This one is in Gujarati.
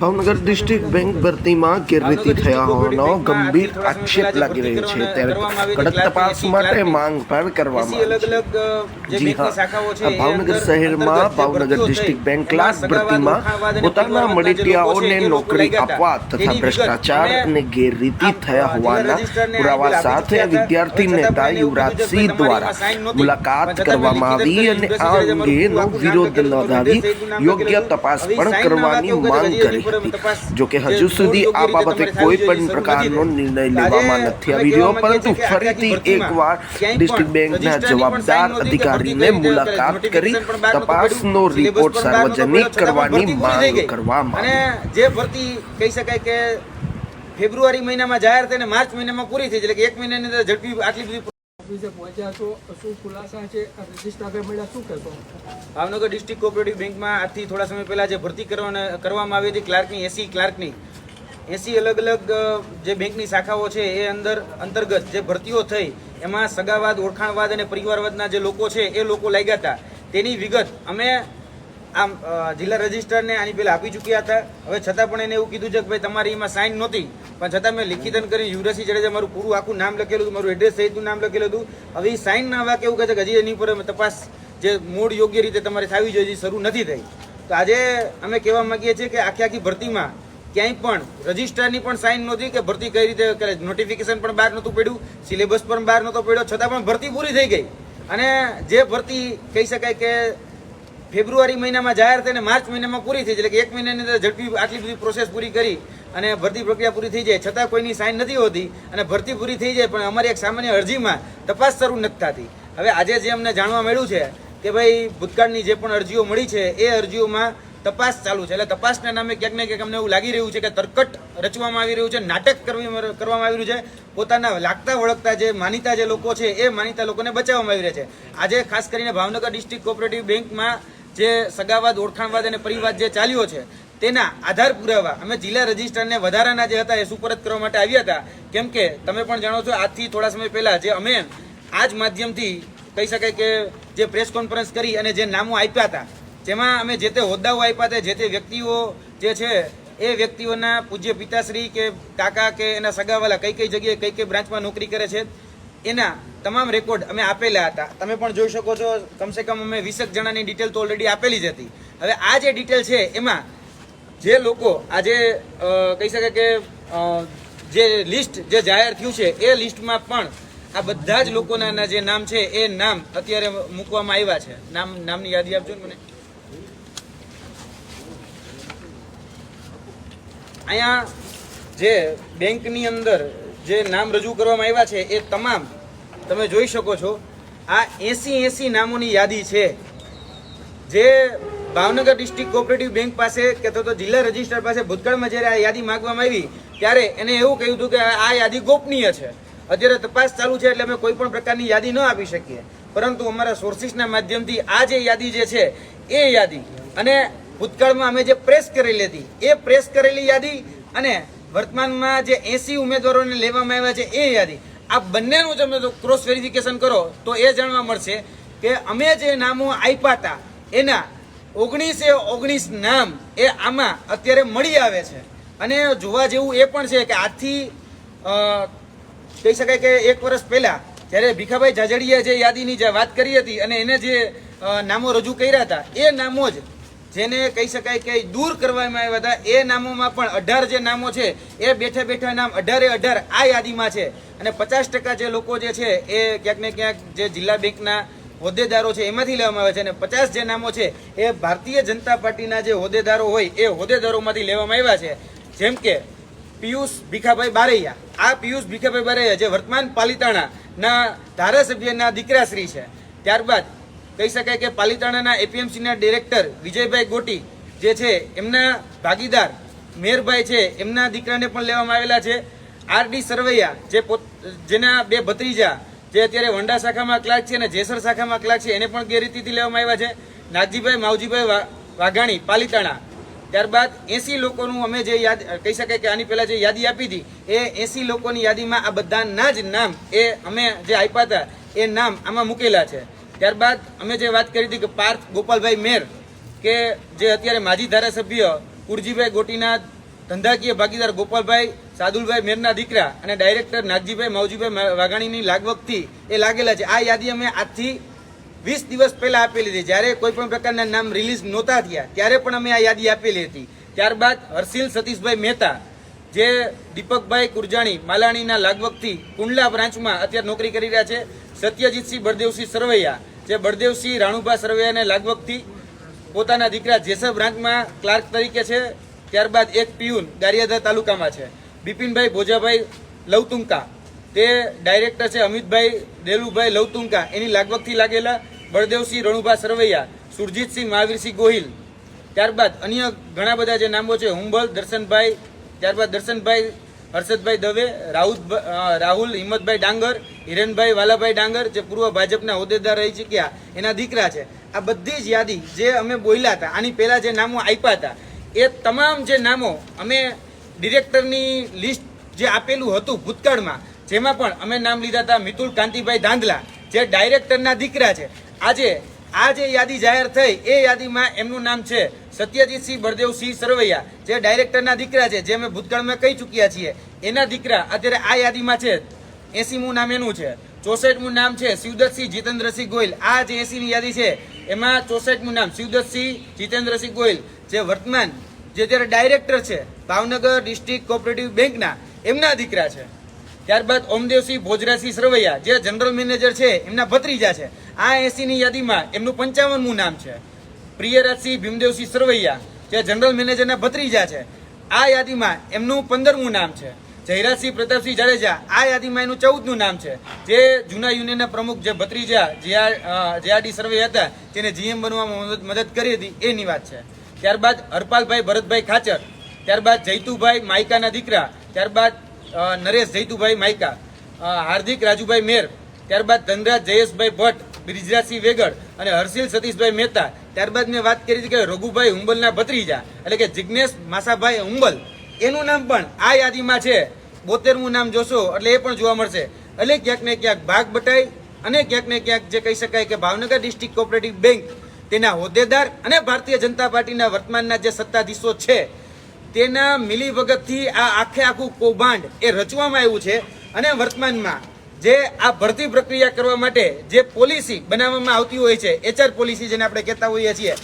ભાવનગર ડિસ્ટ્રિક્ટ બેંક ભરતીમાં ગેરરીતિ થયા હોવાનો ગંભીર આક્ષેપ લાગી રહ્યો છે. ત્યારે કડક તપાસ માટે માંગ પણ કરવામાં જે હા. ભાવનગર શહેરમાં ભાવનગર ડિસ્ટ્રિક્ટ બેંક ક્લાસ ભરતીમાં પોતાના લોકો નોકરી આપવા તથા ભ્રષ્ટાચાર અને ગેરરીતિ થયા હોવાના પુરાવા સાથે વિદ્યાર્થી નેતા યુવરાજસિંહ દ્વારા. મુલાકાત કરવામાં આવી અને આ અંગેનો વિરોધ નોંધાવી યોગ્ય. તપાસ પણ કરવાની માંગ કરી હતી. તપાસ જો કે હજુ સુધી આ બાબતે કોઈ પણ પ્રકારનો નિર્ણય લેવામાં નથી આવી રહ્યો પરંતુ ફરીથી એકવાર ડિસ્ટ્રિક્ટ બેંકના જવાબદાર અધિકારીને મુલાકાત કરી તપાસનો રિપોર્ટ સાર્વજનિક કરવાની માંગ. કરવામાં જે ભરતી કહી શકાય કે ફેબ્રુઆરી મહિનામાં જાહેર થઈને માર્ચ મહિનામાં પૂરી થઈ એટલે કે એક મહિનાની અંદર ઝડપી આટલી બધી પહોંચ્યા છો શું ખુલાસા છે? રજિસ્ટ્રારે મળ્યા, શું કહેશો? ભાવનગર ડિસ્ટ્રિક્ટ કોઓપરેટિવ બેંકમાં આજથી થોડા સમય પહેલા જે ભરતી કરવાના, કરવામાં આવી હતી ક્લાર્કની, એસી ક્લાર્કની. એસી અલગ અલગ જે બેંકની શાખાઓ છે, એ અંદર અંતર્ગત જે ભરતીઓ થઈ, એમાં સગાવાદ, ઓળખાણવાદ અને પરિવારવાદના જે લોકો છે, એ લોકો લાગ્યા હતા. તેની વિગત અમે આમ જિલ્લા રજિસ્ટરને આની પહેલાં આપી ચૂક્યા હતા. હવે છતાં પણ એને એવું કીધું છે કે ભાઈ તમારી એમાં સાઇન નહોતી. પણ છતાં મેં લિખિતન કરી યુવરાજસિંહ જાડેજા મારું પૂરું આખું નામ લખેલું હતું, મારું એડ્રેસ સહિતનું નામ લખેલું હતું. હવે એ સાઇન ના વાક્ય એવું કહે છે કે હજી એની ઉપર તપાસ જે મૂળ યોગ્ય રીતે તમારે થવી જોઈએ શરૂ નથી થઈ. તો આજે અમે કહેવા માંગીએ છીએ કે આખી આખી ભરતીમાં ક્યાંય પણ રજિસ્ટ્રારની પણ સાઇન નહોતી કે ભરતી કઈ રીતે કરે. નોટિફિકેશન પણ બહાર નહોતું પડ્યું સિલેબસ પણ બહાર નહોતો પડ્યો. છતાં પણ ભરતી પૂરી થઈ ગઈ. અને જે ભરતી કહી શકાય કે ફેબ્રુઆરી મહિનામાં જાહેર થઈને માર્ચ મહિનામાં પૂરી થઈ એટલે કે એક મહિનાની અંદર ઝડપી આટલી બધી પ્રોસેસ પૂરી કરી અને ભરતી પ્રક્રિયા પૂરી થઈ જાય. છતાં કોઈની સાઇન નથી હોતી અને ભરતી પૂરી થઈ જાય, પણ અમારી એક સામાન્ય અરજીમાં તપાસ શરૂ નથી થતી. હવે આજે જે અમને જાણવા મળ્યું છે કે ભાઈ ભૂતકાળની જે પણ અરજીઓ મળી છે, એ અરજીઓમાં તપાસ ચાલુ છે. એટલે તપાસના નામે ક્યાંક ને ક્યાંક અમને એવું લાગી રહ્યું છે કે તરકટ રચવામાં આવી રહ્યું છે, નાટક કરવી કરવામાં આવી રહ્યું છે. પોતાના લાગતા વળગતા જે માનીતા જે લોકો છે, એ માનીતા લોકોને બચાવવામાં આવી રહ્યા છે. આજે ખાસ કરીને ભાવનગર ડિસ્ટ્રિક્ટ કોઓપરેટિવ બેંકમાં જે સગાવાદ, ઓળખાણવાદ અને પરિવાદ જે ચાલ્યો છે, તેના આધાર પુરાવા અમે જિલ્લા રજિસ્ટ્રારને વધારાના જે હતા એ સુપરત કરવા માટે આવ્યા હતા. કેમ કે તમે પણ જાણો છો, આજથી થોડા સમય પહેલાં જે અમે આ જ માધ્યમથી કહી શકાય કે જે પ્રેસ કોન્ફરન્સ કરી અને જે નામો આપ્યા હતા, જેમાં અમે જે તે હોદ્દાઓ આપ્યા હતા, જે તે વ્યક્તિઓ જે છે, એ વ્યક્તિઓના પૂજ્ય પિતાશ્રી કે કાકા કે એના સગાવાલા કઈ કઈ જગ્યાએ કઈ કઈ બ્રાન્ચમાં નોકરી કરે છે એના તમામ રેકોર્ડ અમે આપેલા હતા. તમે પણ જોઈ શકો છો, કમસે કમ અમે વીસેક જણાની ડિટેલ તો ઓલરેડી આપેલી જ હતી. હવે આ જે ડિટેલ છે, એમાં જે લોકો આજે કહી શકાય કે જે લિસ્ટ જે જાહેર થયું છે, એ લિસ્ટમાં પણ આ બધા જ લોકોના જે નામ છે, એ નામ અત્યારે મૂકવામાં આવ્યા છે. નામ, નામની યાદી આપજો ને મને. અહીંયા જે બેંકની અંદર જે નામ રજૂ કરવામાં આવ્યા છે એ તમામ તમે જોઈ શકો છો. આ એસી એસી નામોની યાદી છે. જે ભાવનગર ડિસ્ટ્રિક્ટ કોઓપરેટિવ બેંક પાસે કે તો જિલ્લા રજિસ્ટ્રાર પાસે ભૂતકાળમાં જ્યારે આ યાદી માંગવામાં આવી, ત્યારે એને એવું કહ્યું હતું કે આ યાદી ગોપનીય છે. અત્યારે તપાસ ચાલુ છે એટલે અમે કોઈ પણ પ્રકારની યાદી ન આપી શકીએ. પરંતુ અમારા સોર્સિસના માધ્યમથી આ જે યાદી જે છે, એ યાદી અને ભૂતકાળમાં અમે જે પ્રેસ કરેલી હતી, એ પ્રેસ કરેલી યાદી અને વર્તમાનમાં જે એસી ઉમેદવારોને લેવામાં આવ્યા છે એ યાદી. આ બંનેનું તમે ક્રોસ વેરિફિકેશન કરો, તો એ જાણવા મળશે કે અમે જે નામો આપ્યા હતા, એના ઓગણીસે ઓગણીસ નામ એ આમાં અત્યારે મળી આવે છે. અને જોવા જેવું એ પણ છે કે આજથી કહી શકાય કે એક વર્ષ પહેલાં જ્યારે ભીખાભાઈ જાજડીયા જે યાદીની જે વાત કરી હતી અને એને જે નામો રજૂ કર્યા હતા, એ નામો જ જેને કહી શકાય કે દૂર કરવામાં આવ્યા હતા, એ નામોમાં પણ અઢાર જે નામો છે, એ બેઠા બેઠા નામ અઢારે અઢાર આ યાદીમાં છે. અને પચાસ ટકા જે લોકો જે છે, એ ક્યાંક ને ક્યાંક જે જિલ્લા બેંકના હોદ્દેદારો છે, એમાંથી લેવામાં આવે છે. અને પચાસ જે નામો છે, એ ભારતીય જનતા પાર્ટીના જે હોદ્દેદારો હોય, એ હોદ્દેદારોમાંથી લેવામાં આવ્યા છે. જેમ કે પિયુષ ભીખાભાઈ બારૈયા. આ પિયુષ ભીખાભાઈ બારૈયા જે વર્તમાન પાલિતાણાના ધારાસભ્યના દીકરાશ્રી છે. ત્યારબાદ કહી શકાય કે પાલિતાણાના એપીએમસીના ડિરેક્ટર વિજયભાઈ ગોટી જે છે, એમના ભાગીદાર મેરભાઈ છે, એમના દીકરાને પણ લેવામાં આવેલા છે. આરડી સરવૈયા જે પોત, જેના બે ભત્રીજા જે અત્યારે વંડા શાખામાં ક્લાર્ક છે અને જેસર શાખામાં ક્લાર્ક છે, એને પણ ગેરરીતિથી લેવામાં આવ્યા છે. નાગજીભાઈ, માવજીભાઈ વાઘાણી, પાલિતાણા. ત્યારબાદ એસી લોકોનું અમે જે યાદ, કહી શકાય કે આની પહેલાં જે યાદી આપી હતી, એ એસી લોકોની યાદીમાં આ બધાના જ નામ એ અમે જે આપ્યા હતા, એ નામ આમાં મૂકેલા છે. ત્યારબાદ અમે જે વાત કરી હતી કે પાર્થ ગોપાલભાઈ મેર, કે જે અત્યારે માજી ધારાસભ્ય કુરજીભાઈ ગોટીના ધંધાકીય ભાગીદાર ગોપાલભાઈ, સાદુલભાઈ મેરના દીકરા અને ડાયરેક્ટર નાગજીભાઈ માવજીભાઈ વાઘાણીની લાગવગથી એ લાગેલા છે. આ યાદી અમે આજથી વીસ દિવસ પહેલાં આપેલી હતી. જ્યારે કોઈ પણ પ્રકારના નામ રિલીઝ નહોતા થયા, ત્યારે પણ અમે આ યાદી આપેલી હતી. ત્યારબાદ હર્ષિલ સતીશભાઈ મહેતા, જે દીપકભાઈ કુરજાણી, માલાણીના લાગવગથી કુંડલા બ્રાન્ચમાં અત્યારે નોકરી કરી રહ્યા છે. સત્યજીતસિંહ બળદેવસિંહ સરવૈયા, જે બળદેવસિંહ રાણુભા સરવૈયાને લાગવગથી પોતાના દીકરા જેસર બ્રાન્ચમાં ક્લાર્ક તરીકે છે, ત્યારબાદ એક પિયુન ગારિયાધા તાલુકામાં છે. બિપિનભાઈ ભોજાભાઈ લવતુંકા, તે ડાયરેક્ટર છે અમિતભાઈ દેલુભાઈ લવતુંકા, એની લાગવગથી લાગેલા બળદેવસિંહ રણુભા સરવૈયા, સુરજીતસિંહ મહાવીરસિંહ ગોહિલ. ત્યારબાદ અન્ય ઘણા બધા જે નામો છે, હુંબલ, દર્શનભાઈ, ત્યારબાદ દર્શનભાઈ હર્ષદભાઈ દવે રાહુલ રાહુલ, હિંમતભાઈ ડાંગર, હિરેનભાઈ વાલાભાઈ ડાંગર, જે પૂર્વ ભાજપના હોદ્દેદાર રહી ચૂક્યા, એના દીકરા છે. આ બધી જ યાદી જે અમે બોલ્યા હતા, આની પહેલાં જે નામો આપ્યા હતા, એ તમામ જે નામો અમે ડિરેક્ટરની લિસ્ટ જે આપેલું હતું ભૂતકાળમાં, જેમાં પણ અમે નામ લીધા હતા મિતુલ કાંતિભાઈ ધાંધલા, જે ડાયરેક્ટરના દીકરા છે. આજે આ જે યાદી જાહેર થઈ, એ યાદીમાં એમનું નામ છે સત્યજીતસિંહ બળદેવસિંહ સરવૈયા, જે ડાયરેક્ટરના દીકરા છે, જે અમે ભૂતકાળમાં કહી ચૂક્યા છીએ. એના દીકરા અત્યારે આ યાદીમાં છે. એસીમું નામ એનું છે. ચોસઠમું નામ છે શિવદત્તસિંહ જીતેન્દ્રસિંહ ગોયલ. આ જે એસીની યાદી છે, એમાં ચોસઠમું નામ શિવદત્તસિંહ જીતેન્દ્રસિંહ ગોયલ. જે વર્તમાન, જે અત્યારે ડાયરેક્ટર છે, ભાવનગર ડિસ્ટ્રિક્ટ કોઓપરેટિવ બેંકના, એમના દીકરા છે. ત્યારબાદ ઓમદેવસિંહ ભોજરાસિંહ સરવૈયા, જે જનરલ મેનેજર છે, એમના ભત્રીજા છે. આ એસીની યાદીમાં એમનું પંચાવનમું નામ છે. પ્રિયરાજસિંહ ભીમદેવસિંહ સરવૈયા, જે જનરલ મેનેજરના ભત્રીજા છે. આ યાદીમાં એમનું પંદરમું નામ છે. જયરાજસિંહ પ્રતાપસિંહ જાડેજા, આ યાદીમાં એનું ચૌદનું નામ છે. જે જૂના યુનિયનના પ્રમુખ જે ભત્રીજા જીઆરડી સર્વે હતા, તેને જીએમ બનવામાં મદદ મદદ કરી હતી, એની વાત છે. ત્યારબાદ હરપાલભાઈ ભરતભાઈ ખાચર, ત્યારબાદ જૈતુભાઈ માયકાના દીકરા, ત્યારબાદ નરેશ જૈતુભાઈ માયકા હાર્દિક રાજુભાઈ મેર, ત્યારબાદ ધનરાજ જયેશભાઈ ભટ્ટ બ્રિજરાજસિંહ વેગડ અને હર્ષિલ સતીશભાઈ મહેતા. ત્યારબાદ મેં વાત કરી હતી કે રઘુભાઈ હુંબલના ભત્રીજા, એટલે કે જિજ્ઞેશ માસાભાઈ હુંબલ. એનું નામ પણ આ યાદીમાં છે. બોતેરમું નામ જોશો, એટલે એ પણ જોવા મળશે. એટલે ક્યાંક ને ક્યાંક ભાગ બટાઈ અને ક્યાંક ને ક્યાંક જે કહી શકાય કે ભાવનગર ડિસ્ટ્રિક્ટ કોઓપરેટિવ બેંક તેના હોદ્દેદાર અને ભારતીય જનતા પાર્ટીના વર્તમાનના જે સત્તાધીશો છે, તેના મિલીભગતથી આ આખે આખું કૌભાંડ એ રચવામાં આવ્યું છે. અને વર્તમાનમાં જે આ ભરતી પ્રક્રિયા કરવા માટે જે પોલિસી બનાવવામાં આવતી હોય છે એચઆર પોલિસી જેને આપણે કહેતા હોઈએ છીએ